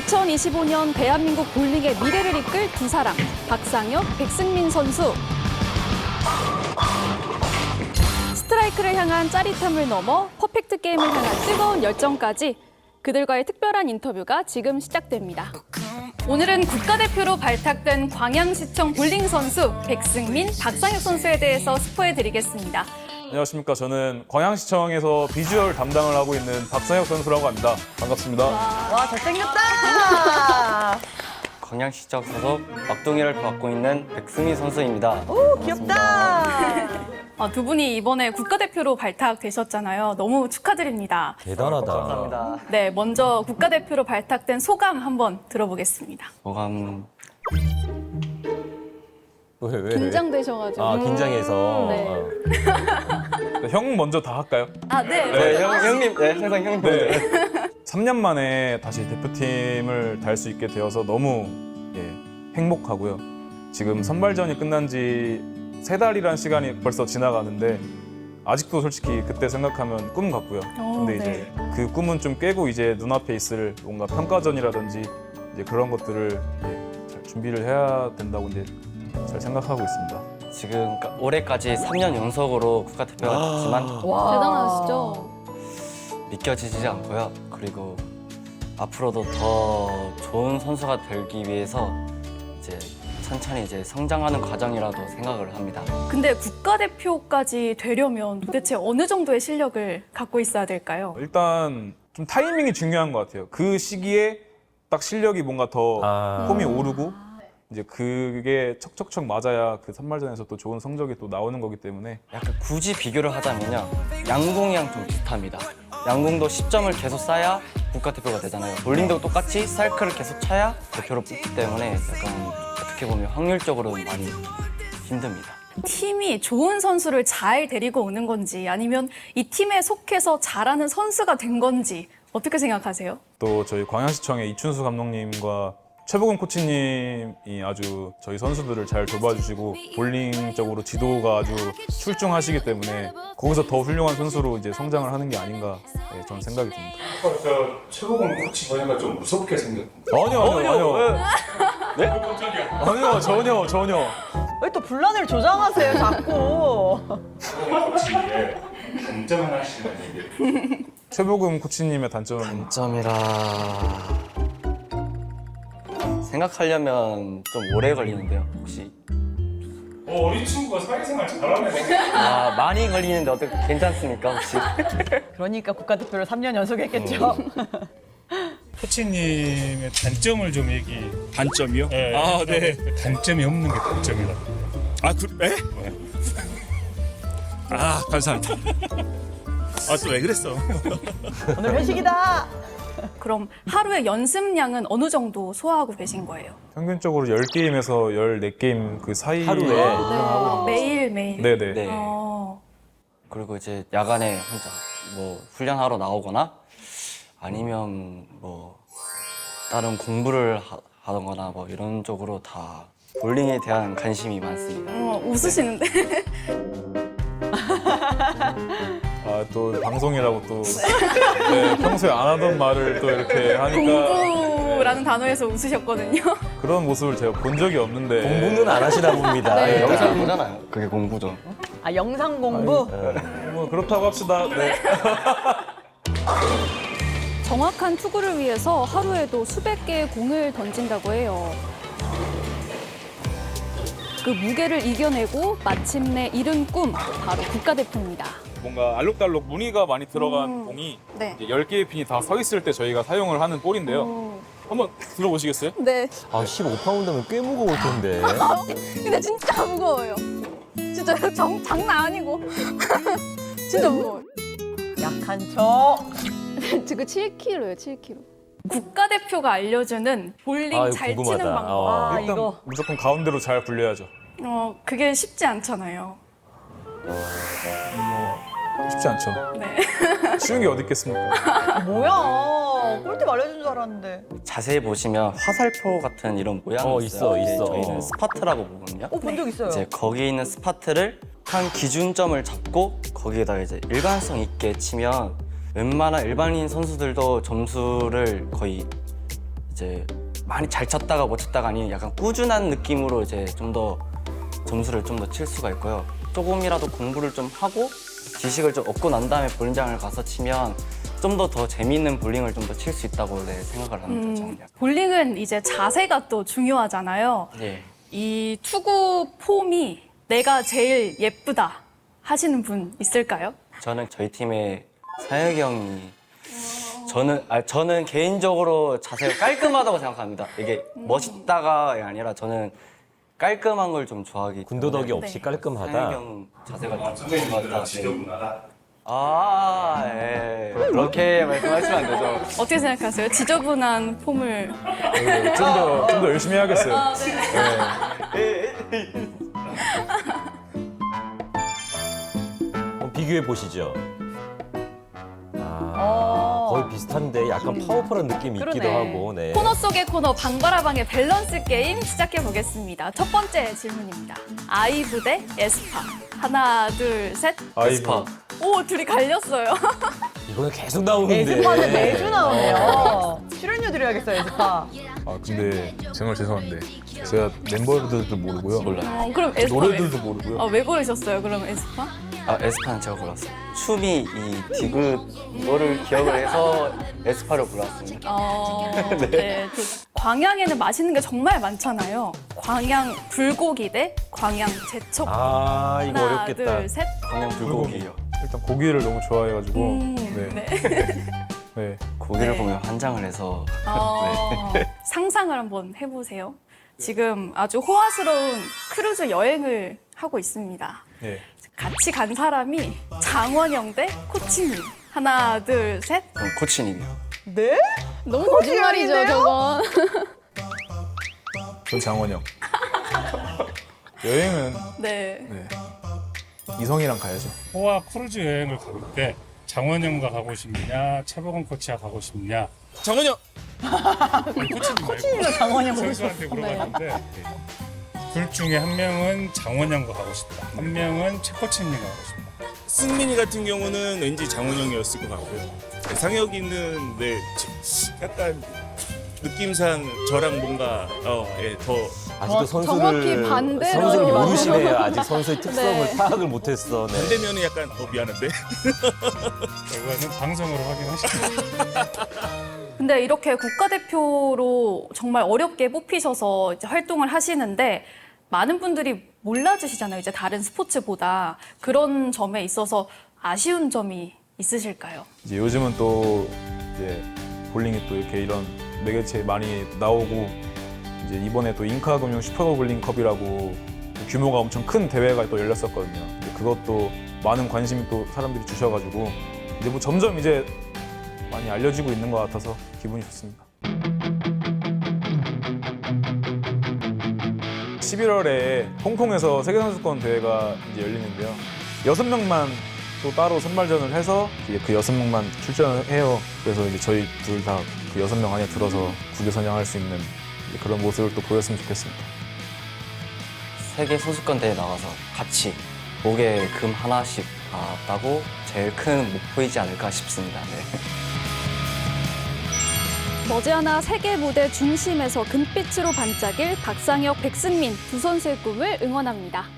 2025년 대한민국 볼링의 미래를 이끌 두 사람, 박상혁, 백승민 선수. 스트라이크를 향한 짜릿함을 넘어 퍼펙트 게임을 향한 뜨거운 열정까지 그들과의 특별한 인터뷰가 지금 시작됩니다. 오늘은 국가대표로 발탁된 광양시청 볼링 선수 백승민, 박상혁 선수에 대해서 스포해드리겠습니다. 안녕하십니까. 저는 광양시청에서 비주얼 담당을 하고 있는 박상혁 선수라고 합니다. 반갑습니다. 와 잘생겼다. 광양시청 소속 막둥이를 맡고 있는 백승민 선수입니다. 오 귀엽다. 아, 두 분이 이번에 국가대표로 발탁되셨잖아요. 너무 축하드립니다. 대단하다. 감사합니다. 네, 먼저 국가대표로 발탁된 소감 한번 들어보겠습니다. 소감 왜, 왜, 왜? 긴장되셔가지고. 아, 긴장해서. 네. 어. 네, 형 먼저 다 할까요? 아, 네. 네, 형, 형님, 네, 항상 형님. 네. 3년 만에 다시 대표팀을 달 수 있게 되어서 너무 예, 행복하고요. 지금 선발전이 끝난 지 세 달이란 시간이 벌써 지나가는데 아직도 솔직히 그때 생각하면 꿈 같고요. 어, 근데 네. 이제 그 꿈은 좀 깨고 이제 눈앞에 있을 뭔가 평가전이라든지 이제 그런 것들을 예, 잘 준비를 해야 된다고 이제 잘 생각하고 있습니다. 지금 까- 올해까지 3년 연속으로 국가대표가 됐지만 와 대단하시죠? 믿겨지지 않고요. 그리고 앞으로도 더 좋은 선수가 되기 위해서 이제 천천히 이제 성장하는 과정이라도 생각을 합니다. 근데 국가대표까지 되려면 도대체 어느 정도의 실력을 갖고 있어야 될까요? 일단 좀 타이밍이 중요한 것 같아요. 그 시기에 딱 실력이 뭔가 더 아. 폼이 오르고 이제 그게 척척척 맞아야 그 선발전에서 또 좋은 성적이 또 나오는 거기 때문에 약간 굳이 비교를 하자면요. 양궁이랑 좀 비슷합니다. 양궁도 10점을 계속 쌓아야 국가대표가 되잖아요. 볼링도 똑같이 사이클을 계속 차야 대표로 뽑기 때문에 약간 어떻게 보면 확률적으로 많이 힘듭니다. 팀이 좋은 선수를 잘 데리고 오는 건지 아니면 이 팀에 속해서 잘하는 선수가 된 건지 어떻게 생각하세요? 또 저희 광양시청의 이춘수 감독님과 최보근 코치님이 아주 저희 선수들을 잘 돌봐주시고 볼링적으로 지도가 아주 출중하시기 때문에 거기서 더 훌륭한 선수로 이제 성장을 하는 게 아닌가 네, 저는 생각이 듭니다. 저 최고봉 코치 보니까 좀 무섭게 생겼던데. 아니요 아니요 아니요 네? 깜짝이야. 아니요 전혀 전혀 왜 또 분란을 조장하세요 자꾸. 코치의 단점 하나씩만 얘기해. 최보근 코치님의 단점은 점이라 생각하려면 좀 오래 걸리는데요. 혹시 어, 우리 친구가 사회생활 잘하네. 아 많이 걸리는데 어떻게 괜찮습니까 혹시? 그러니까 국가대표를 3년 연속 했겠죠. 코치님의 단점을 좀 얘기. 단점이요? 아, 네. 단점이 없는 게 단점이다. 아, 그래? 아, 감사합니다. 아, 또 왜 그랬어? 오늘 회식이다. 그럼 하루의 연습량은 어느 정도 소화하고 계신 거예요? 평균적으로 10게임에서 14게임 그 사이 하루에? 네. 매일 매일. 네네 네. 어, 그리고 이제 야간에 혼자 뭐 훈련하러 나오거나 아니면 뭐 다른 공부를 하, 하던거나 뭐 이런 쪽으로 다 볼링에 대한 관심이 많습니다. 어, 웃으시는데 아, 또 방송이라고 또 네, 평소에 안 하던 말을 또 이렇게 하니까 공부라는 단어에서 웃으셨거든요. 그런 모습을 제가 본 적이 없는데 공부는 안 하시나 봅니다. 네. 영상 보잖아요. 그게 공부죠. 아 영상 공부. 뭐 그렇다고 합시다. 네. 정확한 투구를 위해서 하루에도 수백 개의 공을 던진다고 해요. 그 무게를 이겨내고 마침내 이룬 꿈 바로 국가대표입니다. 뭔가 알록달록 무늬가 많이 들어간 음. 공이 네. 이제 10개의 핀이 다 서 있을 때 저희가 사용을 하는 볼인데요. 한번 들어보시겠어요? 네. 아, 15파운드면 꽤 무거울 텐데. 근데 진짜 무거워요. 진짜 정, 장난 아니고. 진짜 무거워요. 약한 척. 지금 7kg예요, 7kg. 국가대표가 알려주는 볼링 아유, 잘 궁금하다. 치는 방법. 어. 아 일단 이거. 무조건 가운데로 잘 굴려야죠. 어, 그게 쉽지 않잖아요. 쉽지 않죠. 네. 쉬운 게 어디 있겠습니까? 아, 뭐야. 꼴대 알려준 줄 알았는데. 자세히 보시면 화살표 같은 이런 모양이 어, 있어요. 있어, 있어. 저희는 스파트라고 보거든요. 어 본 적 있어요. 이제 거기에 있는 스파트를 한 기준점을 잡고 거기에다가 이제 일관성 있게 치면 웬만한 일반인 선수들도 점수를 거의 이제 많이 잘 쳤다가 못 쳤다가 아닌 약간 꾸준한 느낌으로 이제 좀 더 점수를 좀 더 칠 수가 있고요. 조금이라도 공부를 좀 하고 지식을 좀 얻고 난 다음에 볼링장을 가서 치면 좀 더 더 재미있는 볼링을 좀 더 칠 수 있다고 네, 생각을 합니다. 저는. 음, 볼링은 이제 자세가 또 중요하잖아요. 예. 이 투구 폼이 내가 제일 예쁘다 하시는 분 있을까요? 저는 저희 팀의 사혁이 형이 저는 아 저는 개인적으로 자세가 깔끔하다고 생각합니다. 이게 멋있다가 아니라 저는 깔끔한 걸 좀 좋아하기 군더더기 없이 네. 깔끔하다. 형 자세가 좀 좋은 것 같다. 아, 예. 그렇게 말씀하시면 안 되죠. 어떻게 생각하세요? 지저분한 폼을 좀 더 좀 더 열심히 해야겠어요. 한번 비교해 보시죠. 아, 어. 거의 비슷한데 약간 파워풀한 느낌이 있기도 그러네. 하고. 네. 코너 속의 코너 방바라방의 밸런스 게임 시작해 보겠습니다. 첫 번째 질문입니다. 아이브 대 에스파. 하나, 둘, 셋. 아이브. 오, 둘이 갈렸어요. 이거는 계속 나오는데. 에스파는 매주 나오네요. 출연료 드려야겠어요, 에스파. 아 근데 정말 죄송한데 제가 멤버들도 모르고요. 몰라요. 어, 그럼 에스파 노래들도 왜, 모르고요. 어, 왜 고르셨어요? 그럼 에스파? 아, 에스파는 제가 골랐어요. 춤이 이 디귿 거를 기억을 해서 에스파를 골랐습니다. 어, 네. 그 광양에는 맛있는 게 정말 많잖아요. 광양 불고기 대 광양 제첩. 아, 이거 하나, 어렵겠다. 둘, 셋. 그냥 불고기요. 일단 고기를 너무 좋아해가지고 음, 네. 네. 네. 고기를 네. 보면 환장을 해서 어, 상상을 한번 해보세요. 지금 아주 호화스러운 크루즈 여행을 하고 있습니다. 네. 같이 간 사람이 장원영 대 코치님. 하나, 둘, 셋. 그럼 코치님이요. 네? 너무 거짓말이죠, 저건. 전 장원영. 여행은 네. 네. 이성이랑 가야죠. 호화 크루즈 여행을 갈때 장원영과 가고 싶냐, 최보건 코치와 가고 싶냐. 장원영. 아니, 코치님 말고 장원영 보고 선수한테 물어봤는데 네. 둘 중에 한 명은 장원영과 가고 싶다. 한 명은 최 코치님과 가고 싶다. 승민이 같은 경우는 왠지 장원영이었을 것 같고요. 상혁이는 네 저- 약간 느낌상 저랑 뭔가 어, 예, 더 아직도 어, 선수를 정확히 반대로. 선수를 모르시네요. 아직 선수의 특성을 네. 파악을 못했어. 네. 반대면은 약간 어 미안한데 결과는 방송으로 확인하시죠. 근데 이렇게 국가대표로 정말 어렵게 뽑히셔서 이제 활동을 하시는데 많은 분들이 몰라주시잖아요. 이제 다른 스포츠보다 그런 점에 있어서 아쉬운 점이 있으실까요? 이제 요즘은 또 이제 볼링이 또 이렇게 이런 매개체에 많이 나오고 이제 이번에 또 인카금융 슈퍼볼링컵이라고 규모가 엄청 큰 대회가 또 열렸었거든요. 그것도 많은 관심 또 사람들이 주셔가지고 이제 뭐 점점 이제 많이 알려지고 있는 것 같아서 기분이 좋습니다. 11월에 홍콩에서 세계선수권 대회가 이제 열리는데요. 여섯 명만 또 따로 선발전을 해서 이제 그 여섯 명만 출전을 해요. 그래서 이제 저희 둘 다 그 여섯 명 안에 들어서 국외 선양할 수 있는 그런 모습을 또 보였으면 좋겠습니다. 세계 선수권 대회 나가서 같이 목에 금 하나씩 받았다고 제일 큰 목표이지 않을까 싶습니다. 네. 머지않아 세계 무대 중심에서 금빛으로 반짝일 박상혁, 백승민 두 선수의 꿈을 응원합니다.